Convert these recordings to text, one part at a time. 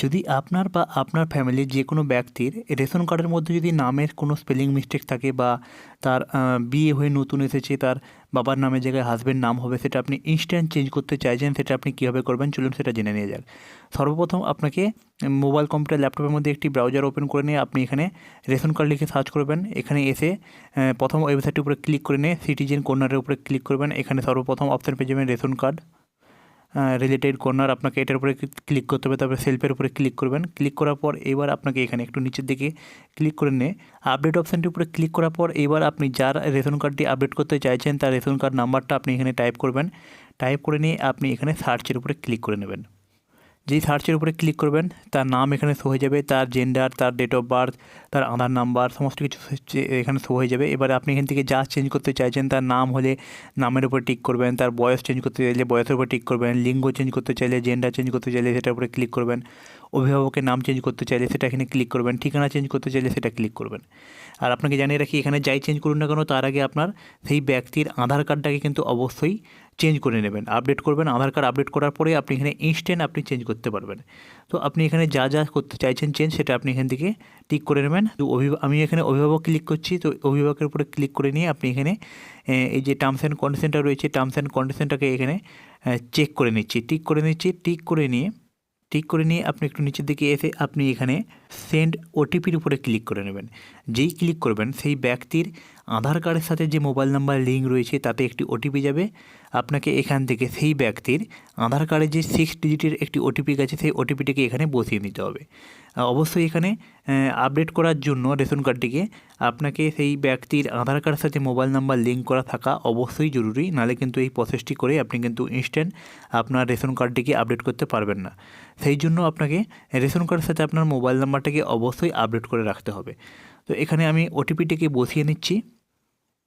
যদি আপনার বা আপনার ফ্যামিলির যে কোনো ব্যক্তির রেশন কার্ডের মধ্যে যদি নামের কোনো স্পেলিং মিস্টেক থাকে বা তার বিয়ে হয়ে নতুন এসেছে, তার বাবার নামের জায়গায় হাজবেন্ড নাম হবে, সেটা আপনি ইনস্ট্যান্ট চেঞ্জ করতে চাইছেন, সেটা আপনি কীভাবে করবেন? চলুন সেটা জেনে নিয়ে যাক। সর্বপ্রথম আপনাকে মোবাইল কম্পিউটার ল্যাপটপের মধ্যে একটি ব্রাউজার ওপেন করে নিয়ে আপনি এখানে রেশন কার্ড লিখে সার্চ করবেন। এখানে এসে প্রথম ওয়েবসাইটের উপরে ক্লিক করে নিয়ে সিটিজেন কর্নারের উপরে ক্লিক করবেন। এখানে সর্বপ্রথম অপশান পেয়ে যাবেন রেশন কার্ড। রিলেটেড কর্নার আপনাকে এটার উপরে ক্লিক করতে হবে, তারপরে সেলফের উপরে ক্লিক করবেন। ক্লিক করার পর এবার আপনাকে এখানে একটু নিচের দিকে ক্লিক করে নিয়ে আপডেট অপশানটির উপরে ক্লিক করার পর এবার আপনি যার রেশন কার্ডটি আপডেট করতে চাইছেন, তার রেশন কার্ড নাম্বারটা আপনি এখানে টাইপ করবেন। টাইপ করে নিয়ে আপনি এখানে সার্চের উপরে ক্লিক করে নেবেন। যেই সার্চের উপরে ক্লিক করবেন, তার নাম এখানে শো হয়ে যাবে, তার জেন্ডার তার ডেট অফ বার্থ তার আধার নাম্বার সমস্ত কিছু এখানে শো হয়ে যাবে। এবার আপনি এখান থেকে যা চেঞ্জ করতে চাইছেন, তার নাম হলে নামের উপরে টিক করবেন, তার বয়স চেঞ্জ করতে চাইলে বয়সের উপর টিক করবেন, লিঙ্গ চেঞ্জ করতে চাইলে জেন্ডার চেঞ্জ করতে চাইলে সেটার উপরে ক্লিক করবেন, অভিভাবকের নাম চেঞ্জ করতে চাইলে সেটা এখানে ক্লিক করবেন, ঠিকানা চেঞ্জ করতে চাইলে সেটা ক্লিক করবেন। আর আপনাকে জানিয়ে রাখি, এখানে যাই চেঞ্জ করুন না কেন, তার আগে আপনার সেই ব্যক্তির আধার কার্ডটাকে কিন্তু অবশ্যই চেঞ্জ করে নেবেন আপডেট করবেন, আধার কার্ড আপডেট করার পরে আপনি এখানে ইনস্ট্যান্ট আপনি চেঞ্জ করতে পারবেন। তো আপনি এখানে যা যা করতে চাইছেন চেঞ্জ সেটা আপনি এখান থেকে টিক করে নেবেন। তো আমি এখানে অভিভাবক ক্লিক করছি, তো অভিভাবকের উপরে ক্লিক করে নিয়ে আপনি এখানে এই যে টার্মস অ্যান্ড কন্ডিশনটা রয়েছে টার্মস অ্যান্ড কন্ডিশনটাকে এখানে চেক করে নিচ্ছি। টিক করে নিচ্ছি টিক করে নিয়ে টিক করে নিয়ে আপনি একটু নিচের দিকে এসে আপনি এখানে সেন্ড ওটিপির উপরে ক্লিক করে নেবেন। যেই ক্লিক করবেন, সেই ব্যক্তির আধার কার্ডের সাথে যে মোবাইল নাম্বার লিঙ্ক রয়েছে, তাতে একটি ওটিপি যাবে। আপনাকে এখান থেকে সেই ব্যক্তির আধার কার্ডে যে সিক্স ডিজিটের একটি ওটিপি গেছে, সেই ওটিপিটিকে এখানে বসিয়ে নিতে হবে। অবশ্যই এখানে আপডেট করার জন্য রেশন কার্ডটিকে আপনাকে সেই ব্যক্তির আধার কার্ডের সাথে মোবাইল নাম্বার লিঙ্ক করা থাকা অবশ্যই জরুরি। নাহলে কিন্তু এই প্রসেসটি করে আপনি কিন্তু ইনস্ট্যান্ট আপনার রেশন কার্ডটিকে আপডেট করতে পারবেন না। সেই জন্য আপনাকে রেশন কার্ডের সাথে আপনার মোবাইল নাম্বারটাকে অবশ্যই আপডেট করে রাখতে হবে। তো এখানে আমি ওটিপিটিকে বসিয়ে নিচ্ছি।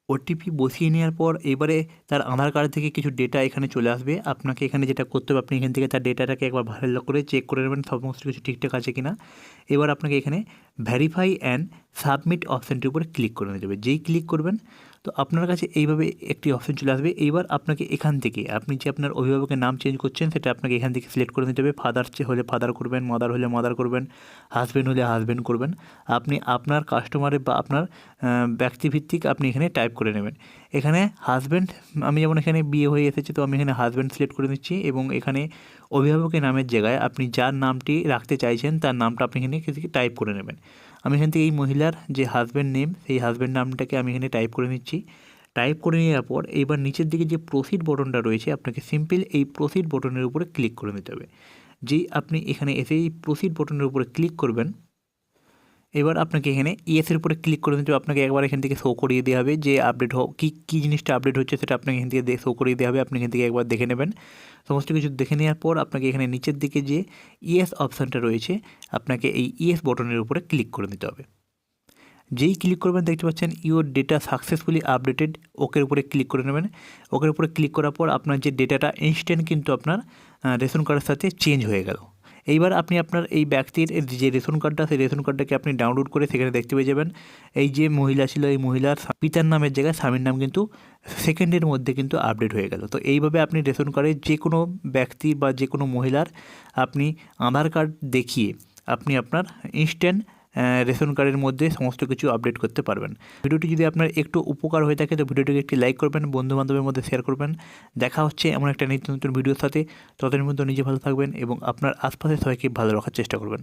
ওটিপি বসিয়ে নেওয়ার পর এবারে তার আধার কার্ড থেকে কিছু ডেটা এখানে চলে আসবে। আপনাকে এখানে যেটা করতে হবে, আপনি এখান থেকে তার ডেটাটাকে একবার ভালো করে চেক করে নেবেন সমস্ত কিছু ঠিকঠাক আছে কিনা। এবার আপনাকে এখানে ভ্যারিফাই অ্যান্ড সাবমিট অপশানটির উপরে ক্লিক করে হবে। যেই ক্লিক করবেন তো আপনার কাছে এইভাবে একটি অপশন চলে আসবে। এইবার আপনাকে এখান থেকে, আপনি যে আপনার অভিভাবকের নাম চেঞ্জ করছেন, সেটা আপনাকে এখান থেকে সিলেক্ট করে নিতে হবে। ফাদার হলে ফাদার করবেন মাদার হলে মাদার করবেন হাজব্যান্ড হলে হাজব্যান্ড করবেন। আপনি আপনার কাস্টমারের বা আপনার ব্যক্তিভিত্তিক আপনি এখানে টাইপ করে নেবেন। এখানে হাজব্যান্ড আমি যেমন এখানে বিয়ে হয়ে এসেছে, তো আমি এখানে হাজব্যান্ড সিলেক্ট করে নিচ্ছি এবং এখানে অভিভাবকের নামের জায়গায় আপনি যার নামটি রাখতে চাইছেন, তার নামটা আপনি এখানে টাইপ করে নেবেন। আমি এখান থেকে এই মহিলার যে হাজব্যান্ড নেম সেই হাজব্যান্ড নামটাকে আমি এখানে টাইপ করে নিচ্ছি। টাইপ করে নেওয়ার পর এইবার নিচের দিকে যে প্রসিড বটনটা রয়েছে, আপনাকে সিম্পল এই প্রসিড বটনের উপরে ক্লিক করে নিতে হবে। যেই আপনি এখানে এসে এই প্রসিড বটনের উপরে ক্লিক করবেন এবার আপনাকে এখানে ইয়েসের উপরে ক্লিক করে দিতে আপনাকে একবার এখান থেকে শো করিয়ে দেওয়া হবে যে আপডেট হোক কী কী জিনিসটা আপডেট হচ্ছে সেটা আপনাকে এখান থেকে শো করিয়ে দেওয়া হবে। আপনি এখান থেকে একবার দেখে নেবেন। সমস্ত কিছু দেখে নেওয়ার পর আপনাকে এখানে নিচের দিকে যে ইয়েস অপশানটা রয়েছে, আপনাকে এই ইয়েস বটনের উপরে ক্লিক করে দিতে হবে। যেই ক্লিক করবেন দেখতে পাচ্ছেন ইউর ডেটা সাকসেসফুলি আপডেটেড ওকের উপরে ক্লিক করে নেবেন। ওকের উপরে ক্লিক করার পর আপনার যে ডেটাটা ইনস্ট্যান্ট কিন্তু আপনার রেশন কার্ডের সাথে চেঞ্জ হয়ে গেল। এইবার আপনি আপনার এই ব্যক্তির যে রেশন কার্ডটা, সেই রেশন কার্ডটাকে আপনি ডাউনলোড করে সেখানে দেখতে পেয়ে যাবেন। এই যে মহিলা ছিল, এই মহিলার পিতার নামের জায়গায় স্বামীর নাম কিন্তু সেকেন্ডের মধ্যে কিন্তু আপডেট হয়ে গেল। তো এইভাবে আপনি রেশন কার্ডে যে কোনো ব্যক্তি বা যে কোনো মহিলার আপনি আধার কার্ড দেখিয়ে আপনি আপনার ইনস্ট্যান্ট রেশন কার্ডের মধ্যে সমস্ত কিছু আপডেট করতে পারবেন। ভিডিওটি যদি আপনার একটু উপকার হয়ে থাকে, তো ভিডিওটিকে একটি লাইক করবেন, বন্ধুবান্ধবের মধ্যে শেয়ার করবেন। দেখা হচ্ছে এমন একটা নিত্য নতুন ভিডিওর সাথে। ততদিন মধ্যে নিজে ভালো থাকবেন এবং আপনার আশপাশে সবাইকে ভালো রাখার চেষ্টা করবেন।